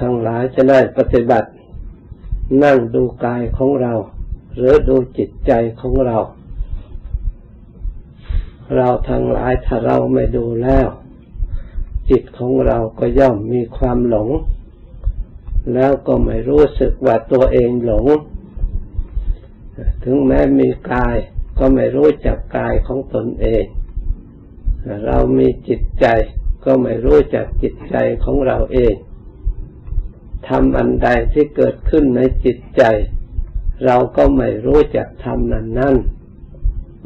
ทั้งหลายจะได้ปฏิบัติ นั่งดูกายของเรา หรือดูจิตใจของเรา เราทั้งหลายถ้าเราไม่ดูแล้ว จิตของเราก็ย่อมมีความหลง แล้วก็ไม่รู้สึกว่าตัวเองหลง ถึงแม้มีกายก็ไม่รู้จักกายของตนเอง เรามีจิตใจก็ไม่รู้จักจิตใจของเราเอง ทำอันใดที่เกิดขึ้นในจิตใจ เราก็ไม่รู้จักทำนั้นนั่น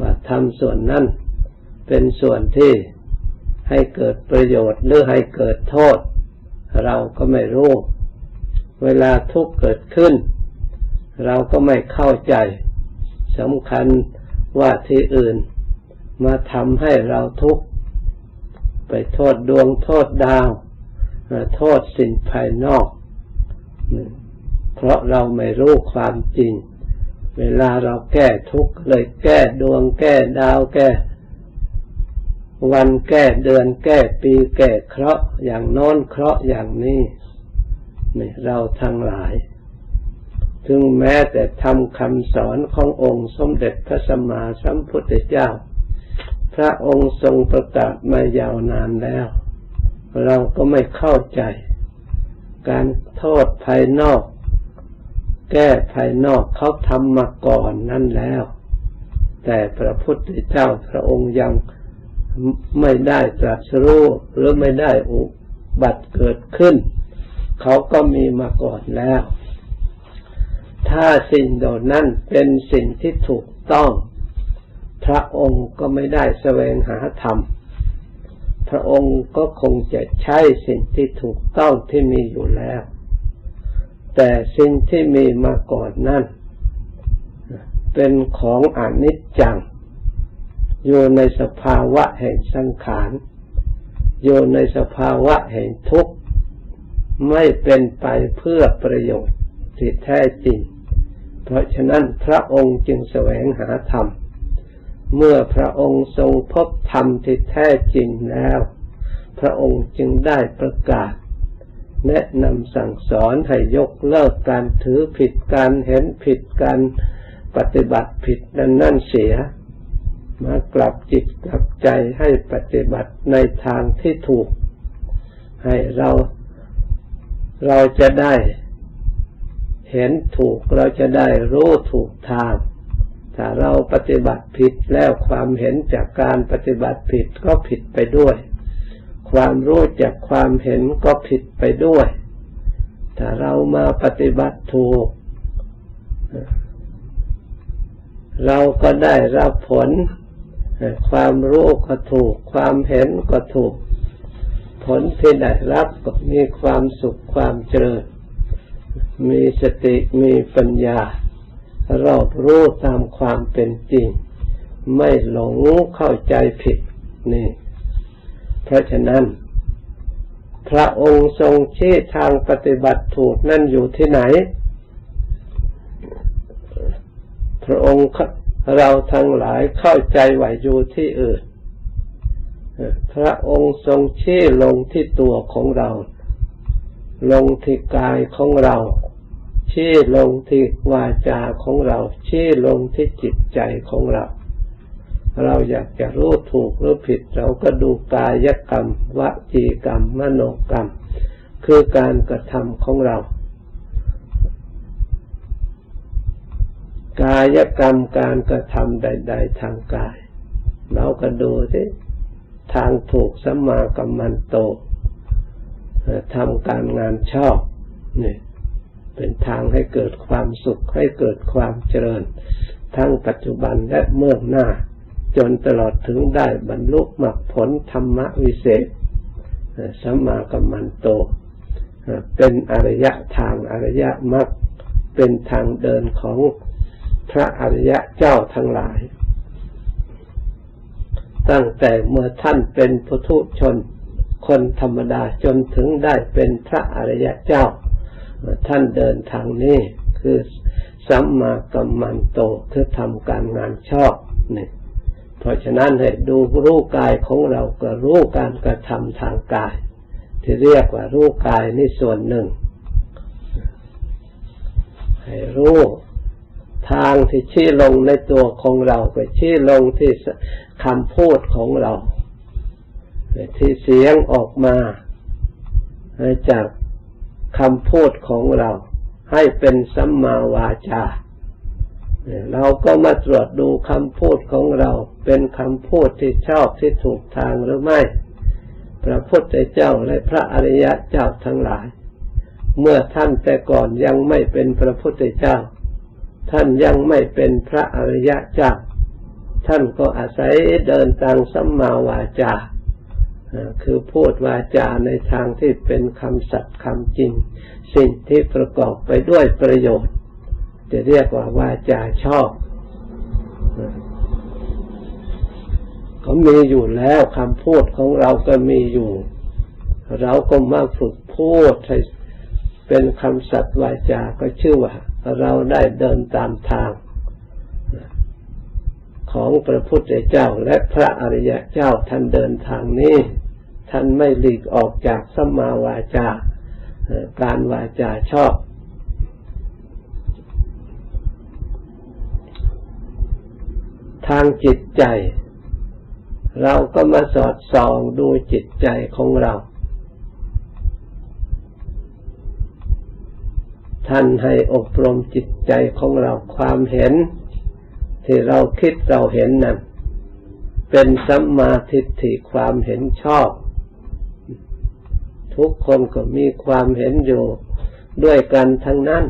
ว่าทำส่วนนั้นเป็นส่วนที่ให้เกิดประโยชน์หรือให้เกิดโทษ เราก็ไม่รู้ เวลาทุกข์เกิดขึ้น เราก็ไม่เข้าใจสำคัญว่าที่อื่น มาทำให้เราทุกข์ไปโทษดวงโทษดาว โทษสิ่งภายนอก เพราะเราไม่รู้ความจริง เวลาเราแก้ทุกข์เลยแก้ดวงแก้ดาวแก้ วันแก้เดือนแก้ปีแก้เคราะห์อย่างโน้นเคราะห์อย่างนี้นี่เราทั้งหลาย ถึงแม้แต่ทำคำสอนขององค์สมเด็จพระสัมมาสัมพุทธเจ้า พระองค์ทรงประกาศมายาวนานแล้ว เราก็ไม่เข้าใจ การโทษภายนอก แก้ภายนอกเขาทำมาก่อนนั่นแล้ว แต่พระพุทธเจ้าพระองค์ยังไม่ได้ตรัสรู้หรือไม่ได้อุบัติเกิดขึ้น เขาก็มีมาก่อนแล้ว ถ้าสิ่งเหล่านั้นเป็นสิ่งที่ถูกต้อง พระองค์ก็ไม่ได้แสวงหาธรรม ระองค์ก็คงจะใช้สิ่งที่ถูกต้องที่มีอยู่แล้ว แต่สิ่งที่มีมาก่อนนั้นเป็นของอนิจจัง อยู่ในสภาวะแห่งสังขาร อยู่ในสภาวะแห่งทุกข์ ไม่เป็นไปเพื่อประโยชน์ที่แท้จริง เพราะฉะนั้นพระองค์จึงแสวงหาธรรม เมื่อพระองค์ทรงพบธรรมที่แท้จริงแล้ว พระองค์จึงได้ประกาศ แนะนำสั่งสอนให้ยกเลิกการถือผิดการเห็นผิดการปฏิบัติผิดนั่นนั่นเสีย มากลับจิตกลับใจให้ปฏิบัติในทางที่ถูก ให้เราเราจะได้เห็นถูกเราจะได้รู้ถูกทาง ถ้าเราปฏิบัติผิดแล้วความเห็นจากการปฏิบัติผิดก็ผิดไปด้วย ความรู้จากความเห็นก็ผิดไปด้วย ถ้าเรามาปฏิบัติถูก เราก็ได้รับผล ความรู้ก็ถูก ความเห็นก็ถูก ผลที่ได้รับก็มีความสุขความเจริญ มีสติมีปัญญา รอบรู้ตามความเป็นจริง ไม่หลงเข้าใจผิดนี่ เพราะฉะนั้น พระองค์ทรงชี้ทางปฏิบัติถูกนั่นอยู่ที่ไหน พระองค์เราทั้งหลายเข้าใจว่าอยู่ที่อื่น พระองค์ทรงชี้ลงที่ตัวของเรา ลงที่กายของเรา ชี้ลงที่วาจาของเรา ชี้ลงที่จิตใจของเรา เราอยากจะรู้ถูกหรือผิด เราก็ดูกายกรรมวจีกรรม มโนกรรม คือการกระทำของเรา กายกรรมการกระทำใด ๆ ทางกาย เราก็ดูสิทางถูกสัมมากัมมันโตทำการงานชอบนี่ เป็นทางให้เกิดความสุขให้เกิดความเจริญ ทั้งปัจจุบันและเมื่อหน้า จนตลอดถึงได้บรรลุมรรคผลธรรมวิเศษสัมมากัมมันโต เป็นอริยะทางอริยะมรรคเป็นทางเดินของพระอริยะเจ้าทั้งหลาย ตั้งแต่เมื่อท่านเป็นพุทุชนคนธรรมดาจนถึงได้เป็นพระอริยะเจ้า ท่านเดินทางนี้คือสัมมากัมมันโตคือทำการงานชอบนี่เพราะฉะนั้นให้ดูรู้กายของเราก็รู้การกระทำทางกาย ที่เรียกว่ารู้กายนี่ส่วนหนึ่ง ให้รู้ทางที่ชี้ลงในตัวของเราไปชี้ลงที่คำพูดของเรา ที่เสียงออกมาจาก คำพูดของเราให้เป็นสัมมาวาจา เราก็มาตรวจดูคำพูดของเรา เป็นคำพูดที่ชอบที่ถูกทางหรือไม่ พระพุทธเจ้าและพระอริยะเจ้าทั้งหลาย เมื่อท่านแต่ก่อนยังไม่เป็นพระพุทธเจ้า ท่านยังไม่เป็นพระอริยะเจ้า ท่านก็อาศัยเดินตามสัมมาวาจา คือพูดวาจาในทางที่เป็นคำสัตย์คำจริง สิ่งที่ประกอบไปด้วยประโยชน์ จะเรียกว่าวาจาชอบเขามีอยู่แล้วคำพูดของเราก็มีอยู่ เราก็มาฝึกพูดให้เป็นคำสัตย์วาจา ก็ชื่อว่า เราได้เดินตามทางของพระพุทธเจ้าและพระอริยเจ้าท่านเดินทางนี้ ท่านไม่หลีกออกจากสัมมาวาจาการวาจาชอบ ทางจิตใจ เราก็มาสอดส่องดูจิตใจของเรา ท่านให้อบรมจิตใจของเราความเห็น ที่เราคิดเราเห็นนั้นเป็นสัมมาทิฏฐิความเห็นชอบ ทุกคนก็มีความเห็นอยู่ด้วยกันทั้งนั้น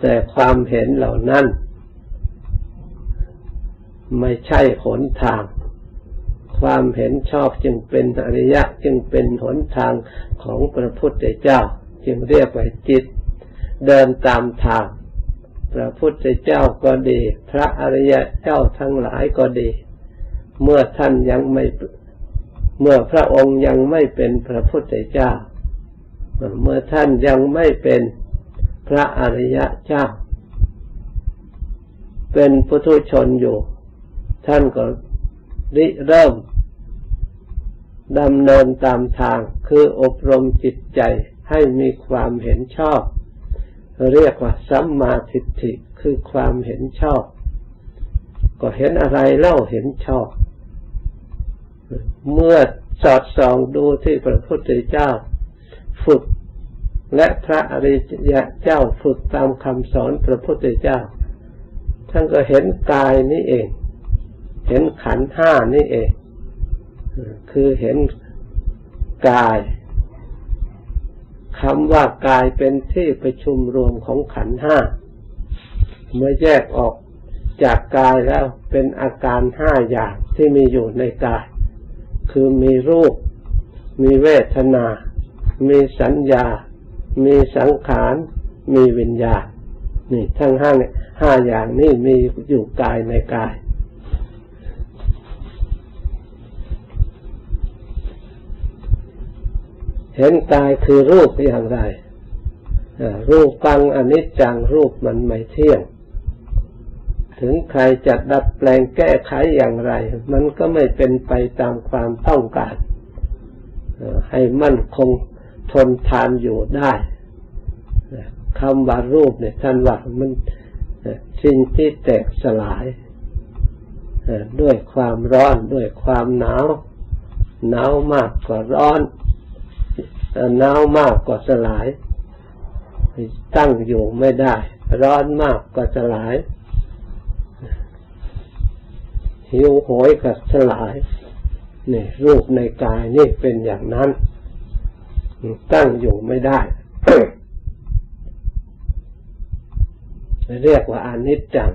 แต่ความเห็นเหล่านั้น ไม่ใช่หนทาง ความเห็นชอบจึงเป็นอริยะจึงเป็นหนทางของพระพุทธเจ้า จึงเรียกว่าจิต เดินตามทาง พระพุทธเจ้าก็ดี พระอริยะเจ้าทั้งหลายก็ดี เมื่อท่านยังไม่ เมื่อพระองค์ยังไม่เป็นพระพุทธเจ้า เมื่อท่านยังไม่เป็นพระอริยะเจ้า เป็นปุถุชนอยู่ ท่านก็ริเริ่มดำเนินตามทางคืออบรมจิตใจให้มีความเห็นชอบ เรียกว่าสัมมาทิฏฐิคือความเห็นชอบ ก็เห็นอะไรเล่าเห็นชอบ เมื่อสอดส่องดูที่พระพุทธเจ้าฝึก และพระอริยะเจ้าฝึกตามคำสอนพระพุทธเจ้า ท่านก็เห็นกายนี่เอง เห็นขันห้านี่เอง คือเห็นกายคำว่ากายเป็นที่ประชุมรวมของขันห้าเมื่อแยกออกจากกายแล้วเป็นอาการห้าอย่างที่มีอยู่ในกาย คือมีรูป มีเวทนา มีสัญญา มีสังขาร มีวิญญาณ นี่ทั้งห้าห้าอย่างนี่มีอยู่กายในกายเห็นกายคือรูปอย่างไร รูปปังอนิจจังรูปมันไม่เที่ยง ถึงใครจะดัดแปลงแก้ไขอย่างไร มันก็ไม่เป็นไปตามความต้องการ ให้มั่นคงทนทานอยู่ได้คำว่ารูปเนี่ยท่านว่ามันสิ่งที่แตกสลายด้วยความร้อนด้วยความหนาวหนาวมากกว่าร้อนหนาวมากกว่าสลาย ตั้งอยู่ไม่ได้ ร้อนมากกว่าสลาย หิวโหยกับสลายนี่รูปในกายนี่เป็นอย่างนั้น ตั้งอยู่ไม่ได้ เรียกว่าอนิจจัง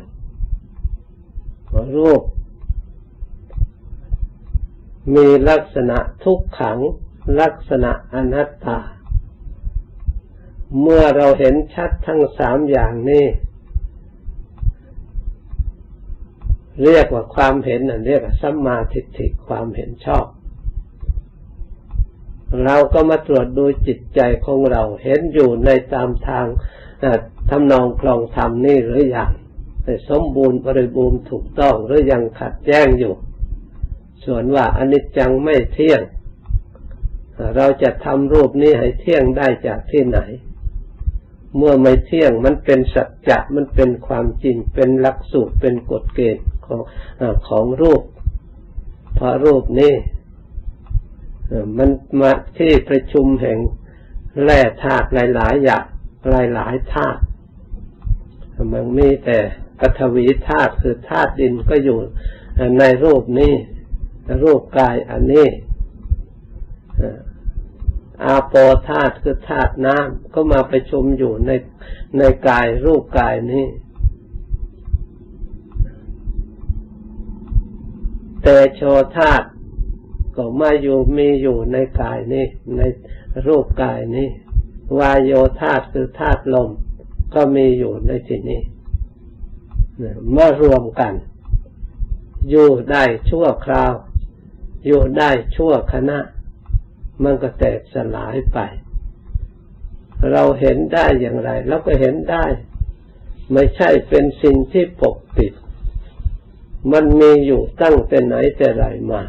รูป มีลักษณะทุกขัง ลักษณะอนัตตา เมื่อเราเห็นชัดทั้งสามอย่างนี้ เรียกว่าความเห็นนั่นเรียกว่าสัมมาทิฏฐิความเห็นชอบ เราก็มาตรวจดูจิตใจของเราเห็นอยู่ในตามทางทำนองคลองธรรมนี่หรือยังสมบูรณ์บริบูรณ์ถูกต้องหรือยังขัดแย้งอยู่ ส่วนว่าอนิจจังไม่เที่ยง เราจะทำรูปนี้ให้เที่ยงได้จากที่ไหน เมื่อไม่เที่ยงมันเป็นสัจจะมันเป็นความจริง เป็นหลักสูตรเป็นกฎเกณฑ์ของอของรูปเพราะรูปนี้มันมาที่ประชุมแห่งแร่ธาตุหลายๆอย่างหลายๆธาตุมันมีแต่ปฐวีธาตุคือธาตุดินก็อยู่ในรูปนี้รูปกายอันนี้ อาโปธาตุคือธาตุน้ำก็มาประชุมอยู่ในในกายรูปกายนี้แต่โชธาตุก็มาอยู่มีอยู่ในกายนี้ ในรูปกายนี้ วายโยธาตุคือธาตุลม ก็มีอยู่ในที่นี้เมารวมกัน อยู่ได้ชั่วคราว อยู่ได้ชั่วขณะ มันก็แตกสลายไป เราเห็นได้อย่างไรเราก็เห็นได้ ไม่ใช่เป็นสิ่งที่ปกปิด มันมีอยู่ตั้งแต่ไหนแต่ไรมา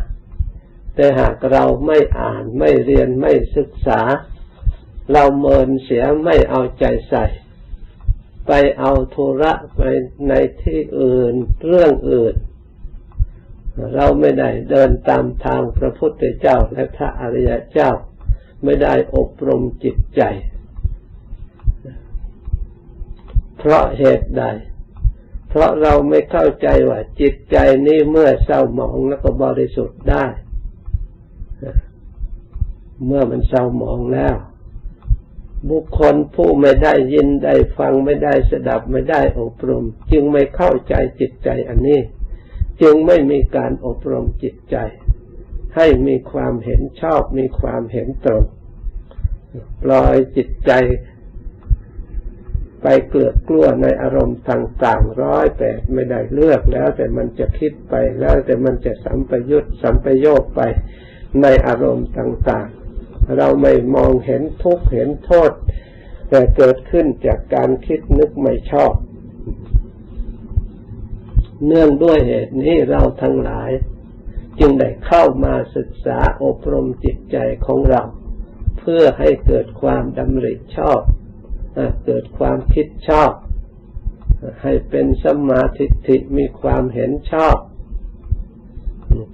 แต่หากเราไม่อ่านไม่เรียนไม่ศึกษา เราเมินเสียไม่เอาใจใส่ ไปเอาธุระไปในที่อื่นเรื่องอื่น เราไม่ได้เดินตามทางพระพุทธเจ้าและพระอริยเจ้า ไม่ได้อบรมจิตใจ เพราะเหตุใด เพราะเราไม่เข้าใจว่าจิตใจนี้เมื่อเศร้าหมองแล้วก็บริสุทธิ์ได้ เมื่อมันเศร้าหมองแล้ว บุคคลผู้ไม่ได้ยินได้ฟังไม่ได้สดับไม่ได้อบรม จึงไม่เข้าใจจิตใจอันนี้ จึงไม่มีการอบรมจิตใจ ให้มีความเห็นชอบมีความเห็นตรง ปล่อยจิตใจ ไปเกลือกกลัวในอารมณ์ต่างๆร้อยแปดไม่ได้เลือกแล้ว แต่มันจะคิดไปแล้วแต่มันจะสัมปยุตสัมปโยคไปในอารมณ์ต่างๆ เราไม่มองเห็นทุกข์เห็นโทษ แต่เกิดขึ้นจากการคิดนึกไม่ชอบ เนื่องด้วยเหตุนี้เราทั้งหลาย จึงได้เข้ามาศึกษาอบรมจิตใจของเรา เพื่อให้เกิดความดำริชอบเกิดความคิดชอบ ให้เป็นสมาธิมีความเห็นชอบ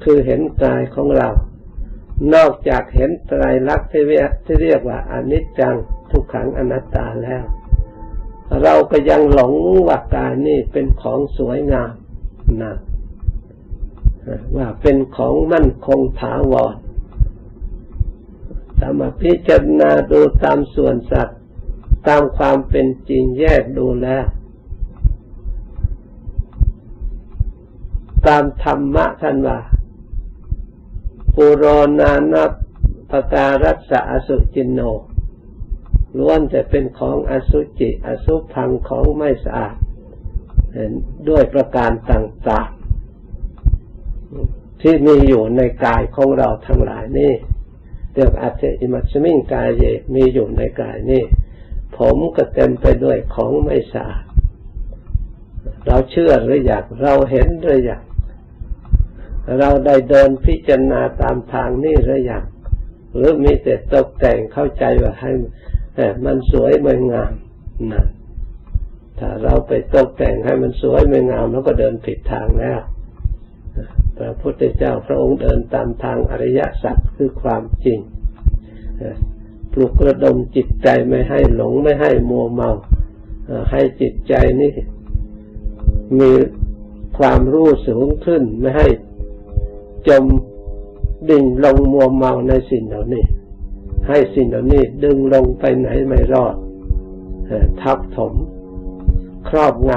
คือเห็นกายของเรา นอกจากเห็นไตรลักษณ์ที่เรียกที่เรียกว่าอนิจจังทุกขังอนัตตาแล้ว เราก็ยังหลงว่ากายนี่เป็นของสวยงาม นะว่าเป็นของมั่นคงถาวรแต่มาพิจารณาดูตามส่วนสัตว์ ตามความเป็นจริงแยกดูแลตามธรรมะท่านว่าปุโรนานัปการัสสะอสุจินโนล้วนจะเป็นของอสุจิ อสุพังของไม่สะอาด ด้วยประการต่างๆ ที่มีอยู่ในกายของเราทั้งหลายนี่เรียกอัตอิมัสมิงกายเยมีอยู่ในกายนี่ ผมก็เต็มไปด้วยของไม่สะอาดเราเชื่อหรืออยากเราเห็นหรืออยากเราได้เดินพิจารณาตามทางนี่หรือยังหรือมีแต่ตกแต่งเข้าใจว่าให้มันสวยมันงามนะ ถ้าเราไปตกแต่งให้มันสวยไมันงามแล้วก็เดินผิดทางแล้วพระพุทธเจ้าพระองค์เดินตามทางอริยสัจคือความจริงปลุกระดมจิตใจไม่ให้หลงไม่ให้มัวเมาให้จิตใจนี่มีความรู้สูงขึ้นไม่ให้จมดิ่งลงมัวเมาในสิ่งเหล่านี้ ให้สิ่งเหล่านี้ดึงลงไปไหนไม่รอดทับถม ครอบง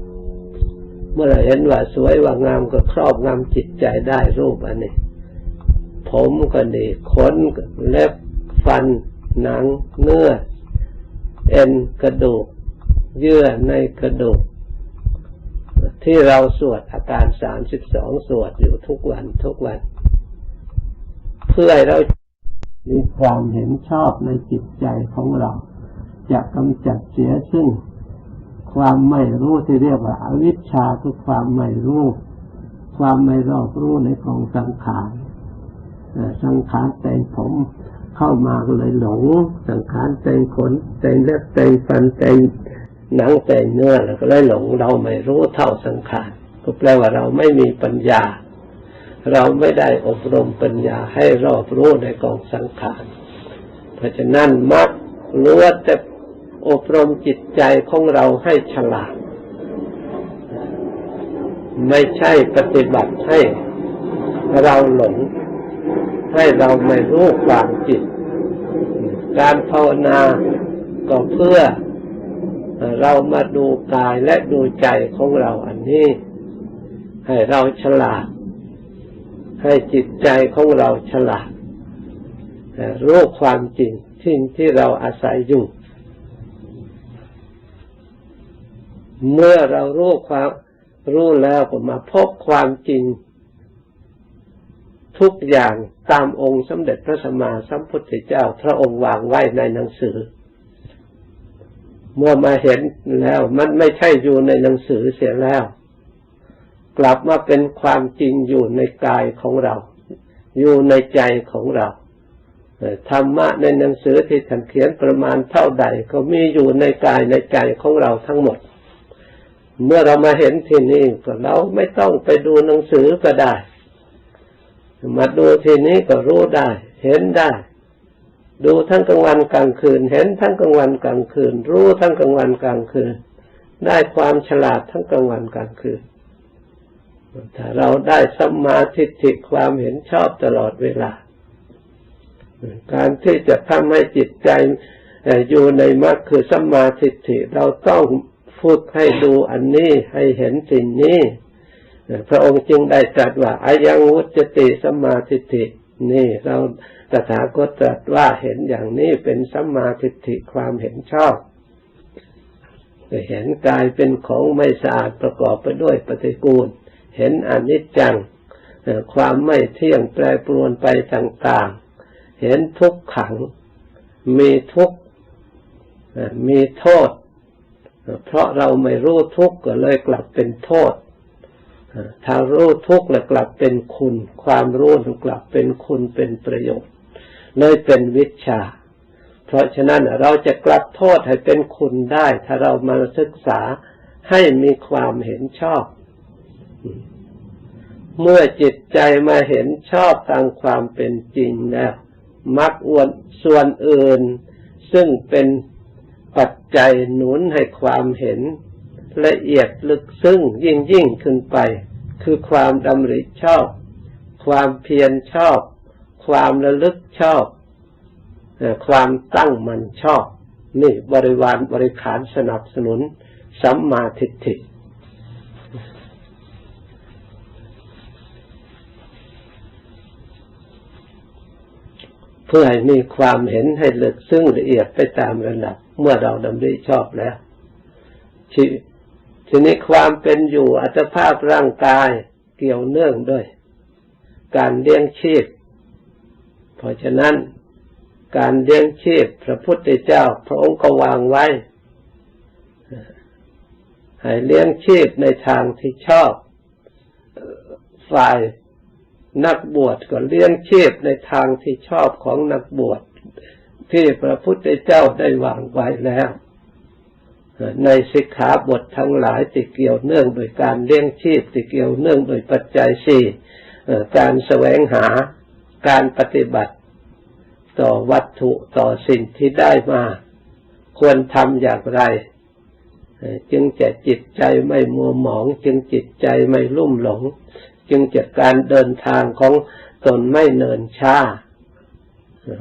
ำเมื่อเราเห็นว่าสวยว่างามก็ครอบงำจิตใจได้รูปอันนี้ ผมก็ดีขนเล็บฟัน หนัง เนื้อ เอ็นกระดูก เยื่อในกระดูก ที่เราสวดอาการสามสิบสองสวดอยู่ทุกวันทุกวัน เพื่อให้เรามีความเห็นชอบในจิตใจของเรา จะกำจัดเสียซึ่ง ความไม่รู้ที่เรียกว่าอาวิชชาคือความไม่รู้ ความไม่รอบรู้ในกองสังขารสังขารแต่งผมเข้ามาก็เลยหลง สังขารแต่งขนแต่งเล็บแต่งฟันแต่งหนังแต่งเนื้อแล้วก็เลยหลงเราไม่รู้เท่าสังขารก็แปลว่าเราไม่มีปัญญา เราไม่ได้อบรมปัญญาให้รอบรู้ในกองสังขาร เพราะฉะนั้นมักล้วนแต่ อบรมจิตใจของเราให้ฉลาด ไม่ใช่ปฏิบัติให้เราหลง ให้เราไม่รู้ความจริงการภาวนาก็เพื่อเรามาดูกายและดูใจของเราอันนี้ ให้เราฉลาด ให้จิตใจของเราฉลาดรู้ความจริงที่ที่เราอาศัยอยู่ เมื่อเรารู้ความรู้แล้วก็มาพบความจริง ทุกอย่างตามองค์สมเด็จพระสัมมาสัมพุทธเจ้า พระองค์วางไว้ในหนังสือ เมื่อมาเห็นแล้วมันไม่ใช่อยู่ในหนังสือเสียแล้ว กลับมาเป็นความจริงอยู่ในกายของเรา อยู่ในใจของเราธรรมะในหนังสือที่ท่านเขียนประมาณเท่าใด ก็มีอยู่ในกายในใจของเราทั้งหมด เมื่อเรามาเห็นที่นี่ก็เราไม่ต้องไปดูหนังสือก็ได้ มาดูที่นี้ก็รู้ได้ เห็นได้ ดูทั้งกลางวันกลางคืน เห็นทั้งกลางวันกลางคืน รู้ทั้งกลางวันกลางคืน ได้ความฉลาดทั้งกลางวันกลางคืนถ้าเราได้สัมมาทิฏฐิความเห็นชอบตลอดเวลา การที่จะทำให้จิตใจอยู่ในมรรคคือสัมมาทิฏฐิเราต้อง พูดให้ดูอันนี้ให้เห็นสิ่งนี้ พระองค์จึงได้ตรัสว่าอายังวุจติสัมมาทิฏฐินี่เราตถาคตตรัสว่าเห็นอย่างนี้เป็นสัมมาทิฏฐิความเห็นชอบเห็นกายเป็นของไม่สะอาดประกอบไปด้วยปฏิกูล เห็นอนิจจัง ความไม่เที่ยงแปรปรวนไปต่างๆ เห็นทุกขัง มีทุก มีโทษ เพราะเราไม่รู้ทุกข์ก็เลยกลับเป็นโทษถ้ารู้ทุกข์แล้วกลับเป็นคุณ ความรู้กลับเป็นคุณเป็นประโยชน์เลยเป็นวิชา เพราะฉะนั้นเราจะกลับโทษให้เป็นคุณได้ ถ้าเรามาศึกษาให้มีความเห็นชอบ เมื่อจิตใจมาเห็นชอบตามความเป็นจริงแล้วมักอวนส่วนอื่น ซึ่งเป็น ปัจจัยหนุนให้ความเห็นละเอียดลึกซึ้งยิ่งยิ่งขึ้นไป คือความดำริชอบ ความเพียรชอบ ความระลึกชอบความตั้งมันชอบ นี่บริวารบริขารสนับสนุนสัมมาทิฏฐิเพื่อให้มีความเห็นให้ลึกซึ้งละเอียดไปตามระดับ เมื่อเราดำริชอบแล้วทีนี้ความเป็นอยู่อัตภาพร่างกายเกี่ยวเนื่องด้วย การเลี้ยงชีพ เพราะฉะนั้นการเลี้ยงชีพพระพุทธเจ้า พระองค์ก็วางไว้ ให้เลี้ยงชีพในทางที่ชอบ ฝ่ายนักบวชก็เลี้ยงชีพในทางที่ชอบของนักบวช ที่พระพุทธเจ้าได้วางไว้แล้วในสิกขาบททั้งหลายที่เกี่ยวเนื่องโดยการเลี้ยงชีพที่เกี่ยวเนื่องโดยปัจจัยสี่การแสวงหาการปฏิบัติต่อวัตถุต่อสิ่งที่ได้มา ควรทำอย่างไร จึงจะจิตใจไม่มัวหมอง จึงจิตใจไม่ลุ่มหลง จึงจะการเดินทางของตนไม่เนินช้า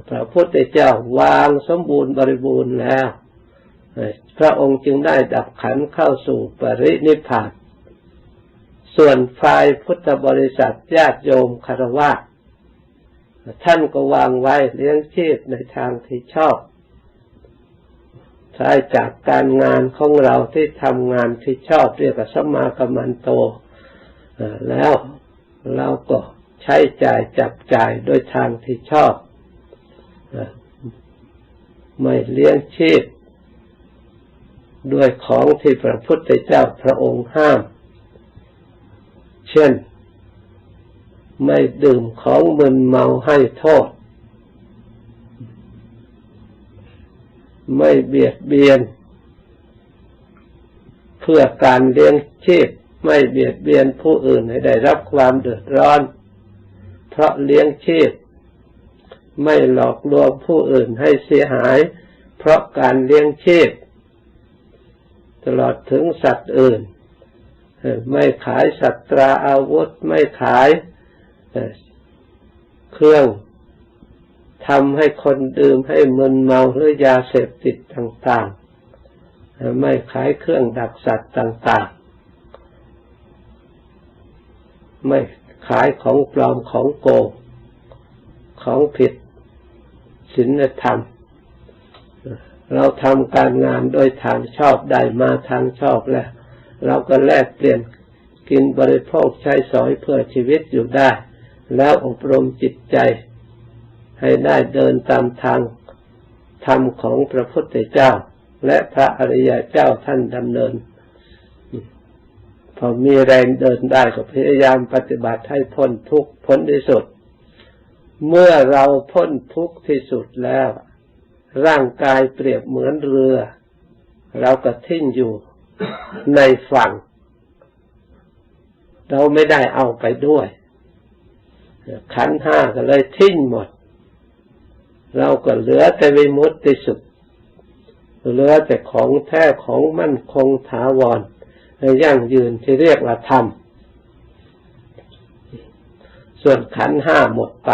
พระพุทธเจ้าวางสมบูรณ์บริบูรณ์แล้วพระองค์จึงได้ดับขันเข้าสู่ปรินิพพาน ส่วนฝ่ายพุทธบริษัทญาติโยมคารวะท่านก็วางไว้เลี้ยงชีพในทางที่ชอบใช้จากการงานของเราที่ทำงานที่ชอบเรียกว่าสมากมันโต แล้วเราก็ใช้จ่ายจับจ่ายโดยทางที่ชอบ ไม่เลี้ยงชีพ ด้วยของที่พระพุทธเจ้าพระองค์ห้าม เช่น ไม่ดื่มของมึนเมาให้โทษ ไม่เบียดเบียน เพื่อการเลี้ยงชีพ ไม่เบียดเบียนผู้อื่นให้ได้รับความเดือดร้อน เพราะเลี้ยงชีพ ไม่หลอกลวงผู้อื่นให้เสียหาย เพราะการเลี้ยงชีพ ตลอดถึงสัตว์อื่น ไม่ขายสัตราอาวุธ ไม่ขายเครื่องทำให้คนดื่มให้มึนเมาหรือยาเสพติดต่างๆ ไม่ขายเครื่องดักสัตว์ต่างๆ ไม่ขายของปลอมของโกงของผิด ศีลธรรม เราทำการงานโดยทางชอบได้มาทางชอบแล้ว เราก็แลกเปลี่ยนกินบริโภคใช้สอยเพื่อชีวิตอยู่ได้ แล้วอบรมจิตใจ ให้ได้เดินตามทางธรรมของพระพุทธเจ้า และพระอริยเจ้าท่านดำเนิน พอมีแรงเดินได้ก็พยายามปฏิบัติให้พ้นทุกข์พ้นที่สุด เมื่อเราพ้นทุกข์ที่สุดแล้ว ร่างกายเปรียบเหมือนเรือ เราก็ทิ้งอยู่ในฝั่ง เราไม่ได้เอาไปด้วย ขันห้าก็เลยทิ้งหมด เราก็เหลือแต่วิมุตติสุขเหลือแต่ของแท้ของมั่นคงถาวรยั่งยืนที่เรียกว่าธรรม ส่วนขันห้าหมดไป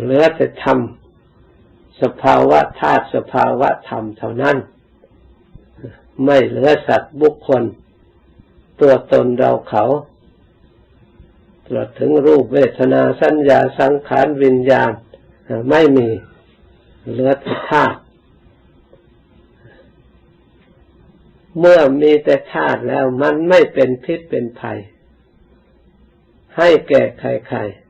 เหลือแต่ธรรมสภาวะธาตุสภาวะธรรมเท่านั้น ไม่เหลือสัตว์บุคคล ตัวตนเราเขาตลอดถึงรูปเวทนาสัญญาสังขารวิญญาณ ไม่มีเหลือแต่ธาตุเมื่อมีแต่ธาตุแล้วมันไม่เป็นพิษเป็นภัย ให้แก่ใครๆ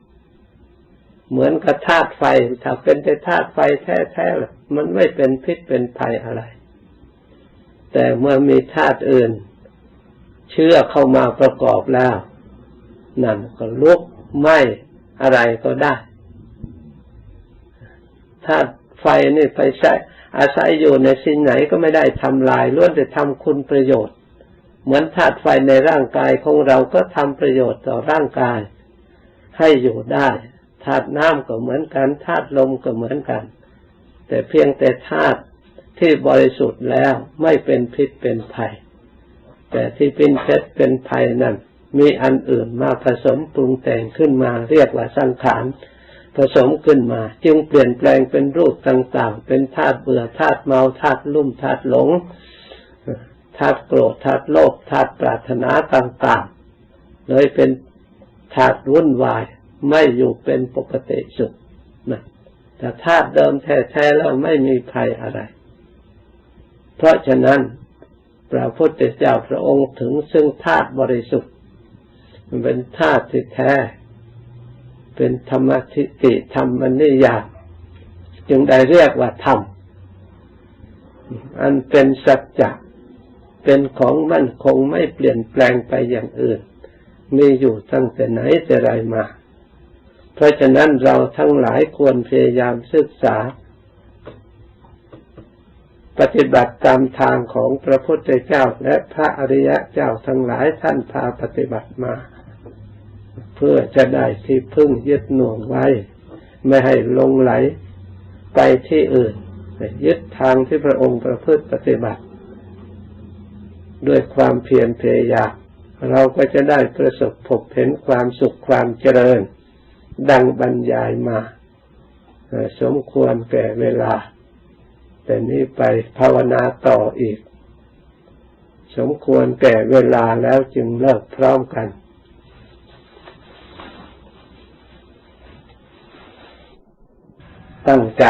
เหมือนกับธาตุไฟ ถ้าเป็นแต่ธาตุไฟแท้ๆมันไม่เป็นพิษเป็นภัยอะไร แต่เมื่อมีธาตุอื่น เชื่อเข้ามาประกอบแล้ว นั่นก็ลุกไหมอะไรก็ได้ถ้าไฟนี่ไปใช้อาศัยอยู่ในสิ่งไหนก็ไม่ได้ทำลายล้วนแต่ทำคุณประโยชน์ เหมือนธาตุไฟในร่างกายของเราก็ทำประโยชน์ต่อร่างกาย ให้อยู่ได้ ธาตุน้ำก็เหมือนกันธาตุลมก็เหมือนกัน แต่เพียงแต่ธาตุที่บริสุทธิ์แล้วไม่เป็นพิษเป็นภัย แต่ที่เป็นเพชรเป็นภัยนั่นมีอันอื่นมาผสมปรุงแต่งขึ้นมาเรียกว่าสังขารผสมขึ้นมา จึงเปลี่ยนแปลงเป็นรูปต่างๆ เป็นธาตุเบื่อธาตุเมาธาตุลุ่มธาตุหลงธาตุโกรธธาตุโลภธาตุปรารถนาต่างๆ เลยเป็นธาตุวุ่นวาย ไม่อยู่เป็นปกติสุขนะแต่ธาตุเดิมแท้ๆแล้วไม่มีภัยอะไร เพราะฉะนั้นพระพุทธเจ้าพระองค์ถึงซึ่งธาตุบริสุทธิ์ มันเป็นธาตุที่แท้ เป็นธรรมทิฏฐิธรรมนิยามจึงได้เรียกว่าธรรม อันเป็นสัจจะเป็นของมั่นคงไม่เปลี่ยนแปลงไปอย่างอื่น มีอยู่ตั้งแต่ไหนแต่ไรมา เพราะฉะนั้นเราทั้งหลายควรพยายามศึกษา ปฏิบัติตามทางของพระพุทธเจ้าและพระอริยะเจ้าทั้งหลายท่านพาปฏิบัติมา เพื่อจะได้ที่พึ่งยึดหน่วงไว้ ไม่ให้ลงไหลไปที่อื่นยึดทางที่พระองค์ประพฤติปฏิบัติ ด้วยความเพียรพยายามเราก็จะได้ประสบพบเห็นความสุขความเจริญ ดังบรรยายมา สมควรแก่เวลา แต่นี้ไปภาวนาต่ออีก สมควรแก่เวลาแล้วจึงเลิกพร้อมกันตั้งใจ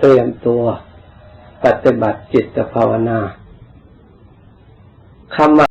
เตรียมตัว ปฏิบัติจิตภาวนาคำว่